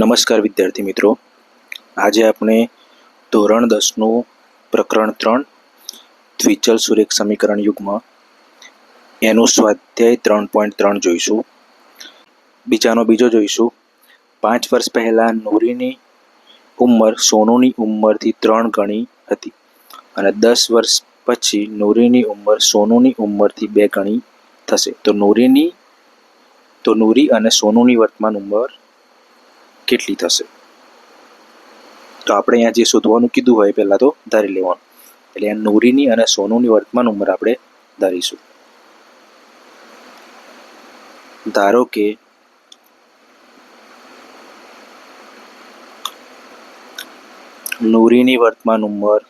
નમસ્કાર વિદ્યાર્થી મિત્રો. આજે આપણે ધોરણ દસનું પ્રકરણ ત્રણ, દ્વિચલ સુરેખ સમીકરણ યુગમાં એનું સ્વાધ્યાય ત્રણ પોઈન્ટ ત્રણ જોઈશું. બીજાનો બીજો જોઈશું. પાંચ વર્ષ પહેલાં નૂરીની ઉંમર, સોનુની ઉંમરથી ત્રણ ગણી હતી અને દસ વર્ષ પછી નૂરીની ઉંમર, સોનુની ઉંમરથી બે ગણી થશે. તો નૂરીની, તો નૂરી અને સોનુની વર્તમાન ઉંમર કેટલી થશે? તો આપણે અહીંયા જે શોધવાનું કીધું હોય પહેલાં તો ધારી લેવાનું. એટલે આ નોરીની અને સોનુની વર્તમાન ઉંમર આપણે ધારીશું. ધારો કે નોરીની વર્તમાન ઉંમર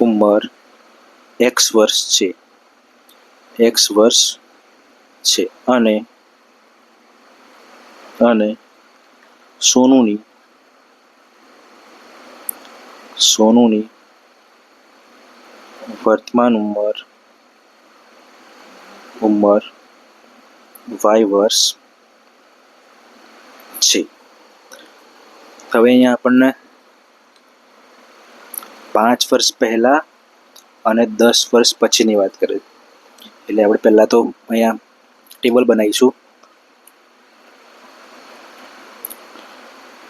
ઉંમર એક્સ વર્ષ છે. એક્સ વર્ષ છે અને અને સોનુની સોનુની વર્તમાન ઉંમર ઉંમર વાય વર્ષ છે. હવે અહીંયા આપણને પાંચ વર્ષ પહેલાં અને દસ વર્ષ પછીની વાત કરે એટલે આપણે પહેલાં તો અહીંયા ટેબલ બનાવીશું.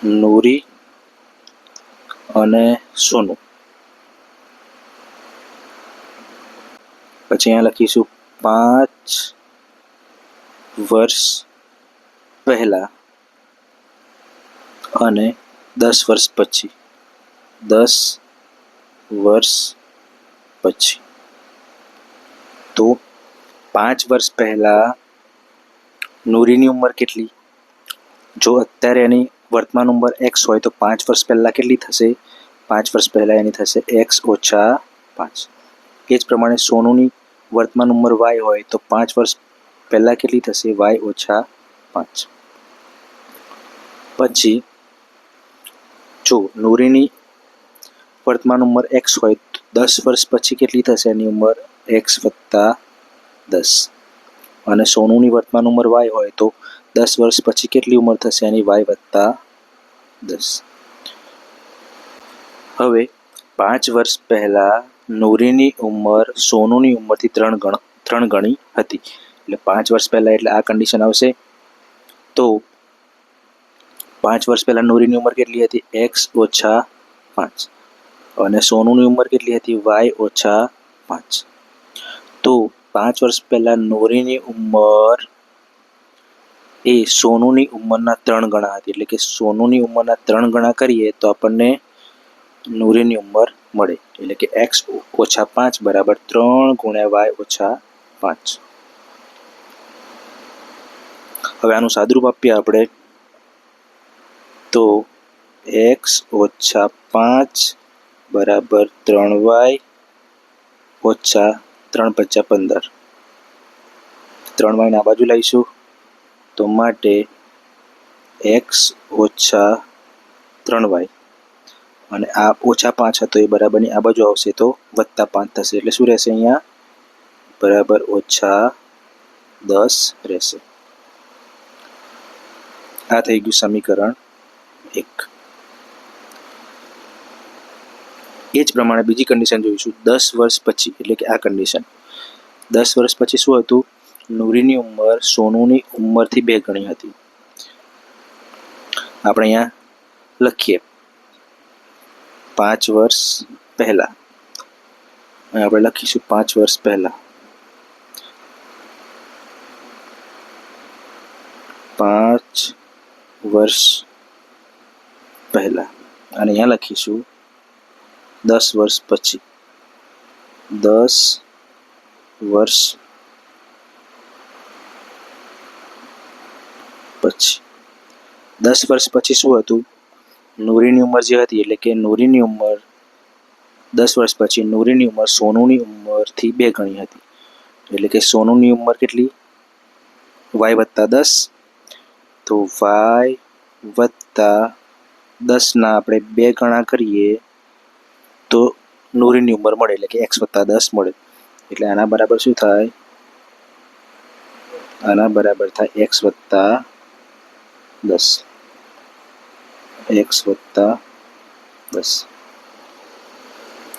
નૂરી અને સોનુ. પછી અહીંયા લખીશું, પાંચ વર્ષ પહેલા અને દસ વર્ષ પછી. દસ વર્ષ પછી. તો પાંચ વર્ષ પહેલા નૂરીની ઉંમર કેટલી? જો અત્યારે એની વર્તમાન ઉંમર એક્સ હોય તો પાંચ વર્ષ પહેલાં કેટલી થશે? પાંચ વર્ષ પહેલાં એની થશે એક્સ ઓછા પાંચ. એ જ પ્રમાણે સોનુની વર્તમાન ઉંમર વાય હોય તો પાંચ વર્ષ પહેલાં કેટલી થશે? વાય ઓછા પાંચ. પછી, જો નૂરીની વર્તમાન ઉંમર એક્સ હોય તો દસ વર્ષ પછી કેટલી થશે? એની ઉંમર એક્સ વત્તા દસ. અને સોનુની વર્તમાન ઉંમર વાય હોય તો દસ વર્ષ પછી કેટલી ઉંમર થશે? એની વાય વત્તા દસ. હવે પાંચ વર્ષ પહેલાં નૂરીની ઉંમર સોનુની ઉંમરથી ત્રણ ગણ, ત્રણ ગણી હતી. એટલે પાંચ વર્ષ પહેલાં એટલે આ કન્ડિશન આવશે. તો પાંચ વર્ષ પહેલાં નૂરીની ઉંમર કેટલી હતી? એક્સ ઓછા પાંચ. અને સોનુની ઉંમર કેટલી હતી? વાય ઓછા પાંચ. તો પાંચ વર્ષ પહેલાં નૂરીની ઉંમર એ સોનુની ઉંમરના ત્રણ ગણા હતી. એટલે કે સોનુની ઉંમરના ત્રણ ગણા કરીએ તો આપણને નૂરીની ઉંમર મળે. એટલે કે એક્સ ઓછા પાંચ બરાબર ત્રણ ગુણ્યા વાય ઓછા પાંચ. હવે આનું સાદુરૂપ આપીએ આપણે. તો એક્સ ઓછા પાંચ બરાબર ત્રણ વાય ઓછા ત્રણ પચાસ પંદર. ત્રણ વાયને આ બાજુ લાવીશું. માટે એક્સ ઓછા ત્રણ વાય અને આ ઓછા પાંચ હતો, એ બરાબરની આ બાજુ આવશે તો વત્તા પાંચ થશે. એટલે શું રહેશે અહીંયા? બરાબર ઓછા દસ રહેશે. આ થઈ ગયું સમીકરણ એક. એ જ પ્રમાણે બીજી કન્ડિશન જોઈશું. દસ વર્ષ પછી, એટલે કે આ કન્ડિશન દસ વર્ષ પછી શું હતું? નૂરીની ઉંમર, સોનુની ઉંમરથી બે ગણી હતી. આપણે અહીંયા લખીએ. પાંચ વર્ષ પહેલાં. આપણે લખીશું પાંચ વર્ષ પહેલાં. પાંચ વર્ષ પહેલાં. અને અહીંયા લખીશું દસ વર્ષ પછી. દસ વર્ષ પછી દસ વર્ષ પછી શું હતું? નૂરીની ઉંમર જે હતી, એટલે કે નૂરીની ઉંમર, દસ વર્ષ પછી નૂરીની ઉંમર, સોનુની ઉંમરથી બે ગણી હતી. એટલે કે સોનુની ઉંમર કેટલી? વાય વત્તા દસ. તો વાય વત્તા દસના આપણે બે ગણા કરીએ, તો નૂરીની ઉંમર મળે, એટલે કે એક્સ વત્તા દસ મળે. એટલે આના બરાબર શું થાય? આના બરાબર થાય એક્સ વત્તા દસ. એક્સ વત્તા દસ.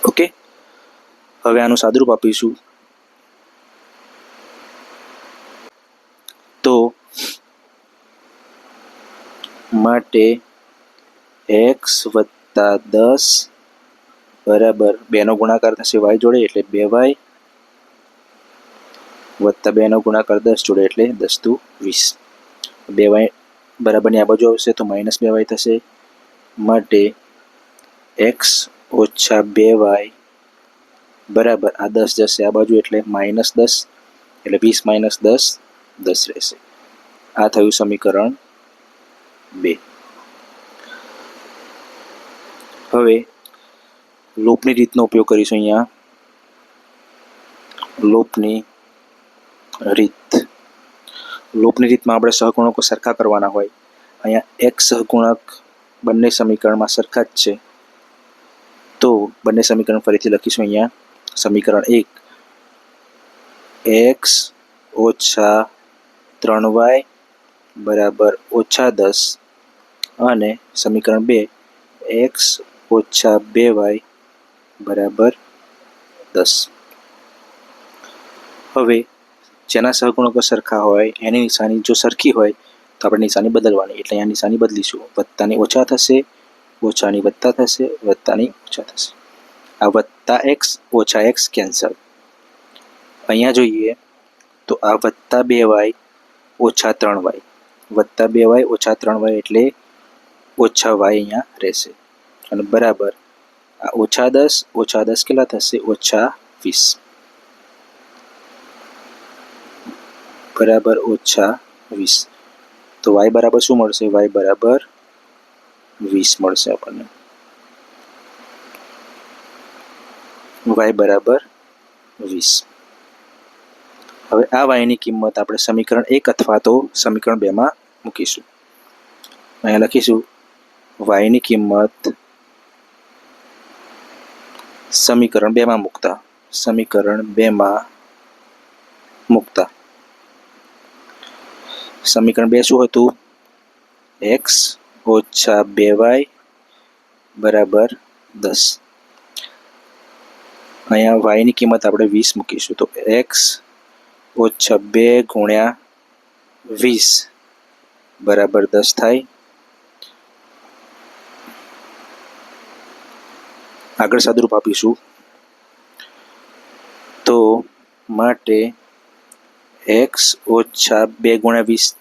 ઓકે. હવે આનું સાદુરૂપ આપીશું. તો માટે એક્સ વત્તા દસ બરાબર બેનો ગુણાકાર થશે વાય જોડે એટલે બે વાય વત્તા બેનો ગુણાકાર દસ જોડે એટલે દસ તું વીસ. બે વાય બરાબરની આ બાજુ આવશે તો માઇનસ બે વાય થશે. માટે એક્સ ઓછા બે વાય બરાબર, આ દસ જશે. આ બાજુ એટલે માઇનસ દસ, એટલે વીસ માઇનસ દસ દસ રહેશે. આ થયું સમીકરણ બે. હવે લોપની રીતનો ઉપયોગ કરીશું અહીંયા. લોપની રીત. લૂપની રીતમાં આપણે સહગુણકો સરખા કરવાના હોય, અહીંયા એક સહગુણક બંને સમીકરણમાં સરખા જ છે. તો બંને સમીકરણ ફરીથી લખીશું અહીંયા. સમીકરણ એક એક્સ ઓછા ત્રણ વાય બરાબર ઓછા દસ અને સમીકરણ બે એક્સ ઓછા બે વાય બરાબર દસ. હવે જેના સહગુણકો સરખા હોય, એની નિશાની જો સરખી હોય, તો આપણે નિશાની બદલવાની. એટલે અહીંયા નિશાની બદલીશું. વત્તાની ઓછા થશે, ઓછાની વત્તા થશે, વત્તાની ઓછા થશે. આ વત્તા એક્સ, ઓછા એક્સ કેન્સલ. અહીંયા જોઈએ તો આ વત્તા બે વાય, ઓછા ત્રણ વાય. વત્તા બે વાય, ઓછા ત્રણ વાય એટલે ઓછા વાય અહીંયા રહેશે. અને બરાબર, આ ઓછા દસ ઓછા દસ કેટલા થશે? ઓછા વીસ. બરાબર ઓછા વીસ. તો વાય બરાબર શું મળશે? વાય બરાબર વીસ મળશે આપણને. વાય બરાબર વીસ. હવે આ વાયની કિંમત આપણે સમીકરણ એક અથવા તો સમીકરણ બેમાં મૂકીશું. અહીંયા લખીશું વાયની કિંમત સમીકરણ બેમાં મૂકતા. સમીકરણ બેમાં મૂકતા. સમીકરણ બે શું હતું એક્સ ઓછા બે વાય બરાબર દસ. અહીંયા વાયની કિંમત આપણે વીસ મૂકીશું તો એક્સ ઓછા બે ગુણ્યા વીસ બરાબર દસ થાય. આગળ સાદુરૂપ આપીશું. તો માટે એક્સ ઓછા બે ગુણ્યા વીસ,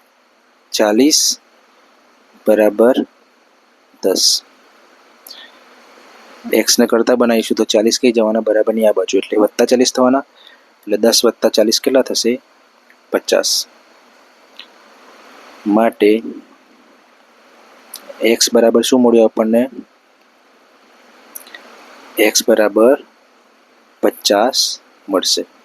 ચાલીસ બરાબર દસ. એક્સને કરતા બનાવીશું તો ચાલીસ કઈ જવાના? બરાબરની આ બાજુ. એટલે વત્તા ચાલીસ થવાના. એટલે દસ વત્તા ચાલીસ કેટલા થશે? પચાસ. માટે એક્સ બરાબર શું મળ્યું આપણને? એક્સ બરાબર પચાસ મળશે.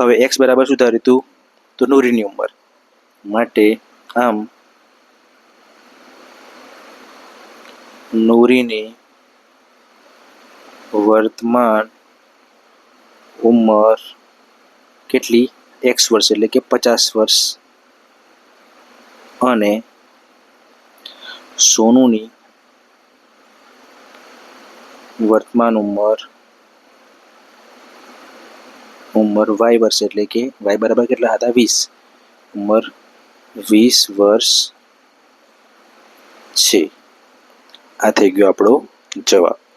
હવે એક્સ બરાબર શું ધાર્યું હતું તો નૂરીની ઉંમર. માટે આમ નૂરીની વર્તમાન ઉંમર કેટલી? એક્સ વર્ષ એટલે કે પચાસ વર્ષ. અને સોનુની વર્તમાન ઉંમર ઉંમર વાય વર્ષ એટલે કે વાય બરાબર કેટલા હતા? વીસ. ઉંમર વીસ વર્ષ છે. આ થઈ ગયો આપણો જવાબ.